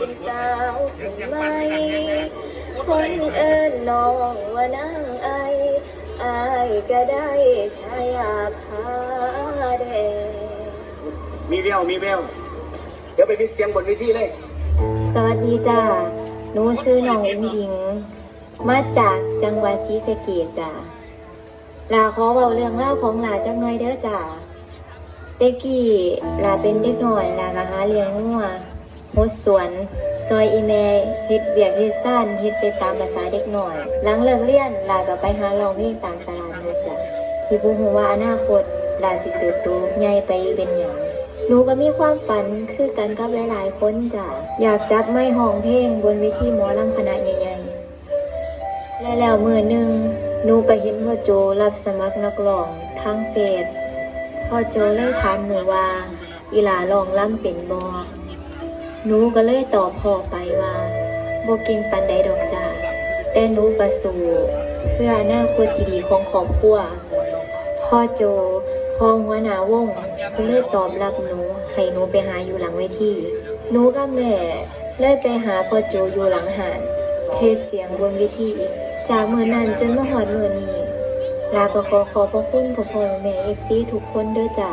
เป็นสาวเป็นไหมคนเอิญน้องว่านางไออายก็ได้ชายาพาแดงมีแววมีแววเดี๋ยวไปมิกเสียงบนเวทีเลย สวัสดีจ้าหนูซื้อน้องอุ้งอิง มาจากจังหวัดศรีสะเกษจ้าลาขอเบาเรื่องเล่าของลาจักหน่อยเด้อจ้าเต็กกี้ลาเป็นเด็กหน่อยลากะหาเลี้ยงงัว หดสวน ซอยอีเมเฮ็ดเบียกเฮ็ดซ่านเฮ็ดไปตามภาษาเด็กหน่อย หลังเลิกเรียนลาก็ไปหาร้องเพลงตามตลาดนัดจ้ะที่ผู้ฮู้ว่าอนาคตลาสิเติบโตใหญ่ไปเป็นหยังหนูก็มีความฝันคือกันกับหลาย ๆ คนจ้ะอยากจับไม้ห้องเพลงบนเวทีหมอลำคณะใหญ่ๆและแล้วมือหนึ่งหนูก็เห็นพ่อโจรับสมัครนักร้องทางเฟซพ่อโจเลยถามหนูว่าอีหลาลองล่ำเป็นบอ หนูก็เลยตอบพ่อไปว่าบก่งปันใดดอกจ้าแต่หนูก็สู้เพื่ออนาคตที่ดีของครอบครัวพ่อโจพ่อหัวหน้าวงเพิ่นเลยตอบรับหนูให้หนูไปหาอยู่หลังเวทีหนูกับแม่เลยไปหาพ่อโจอยู่หลังหานเทศเสียงบนเวทีจากเมื่อนั้นจนมาหอดเมื่อนี้ลาก็ขอขอบพระคุณพ่อพ่อแม่เอฟซีทุกคนเด้อจ้า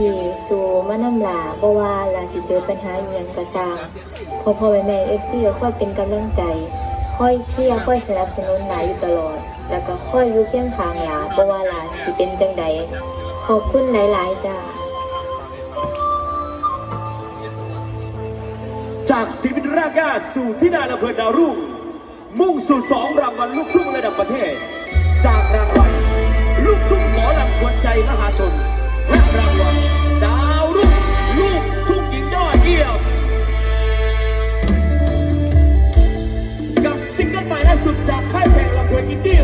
ที่สู่มานำลาบ่ว่าลาสิเจอปัญหาอหยังก็สร้างพ่อพ่อแม่แม่เอฟซีก็คอยเป็นกำลังใจค่อยเชียร์ค่อยสนับสนุนหลาอยู่ตลอด แล้วก็ค่อยอยู่เคียงข้างหลาบ่ว่าหลาสิเป็นจังใดขอบคุณหลาย ๆ จ้าจากศิลปินรากหญ้าสู่ที่นาอำเภอดาวรุ่งมุ่งสู่สองรางวัลลูกทุ่งระดับประเทศ จากรางวัลลูกทุ่งหมอลำควนใจมหาชนและรางวัล ดียว กับซิงเกิลใหม่ล่าสุดจากค่ายเพลงลำเพลินอินดี้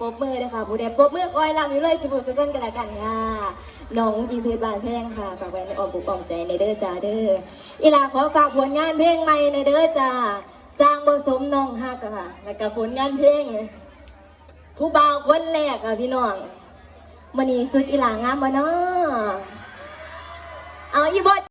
ปรบมือนะคะผู้ใดปรบมือคอยรับอยู่เลยสิบุสกุลกันละกันค่ะน้องยิงเพชรบานแพงค่ะฝากไว้ในอ้อมอกอ้อมใจในเด้อจ้าเด้ออีหลาขอฝากผลงานเพลงใหม่ในเด้อจ้าสร้างบสมน้องฮักค่ะ แล้วก็ผลงานเพลงผู้บ่าวคนแรกค่ะพี่น้องมันนี้สุดอีหลางามบ่เนาะเอาอีบอ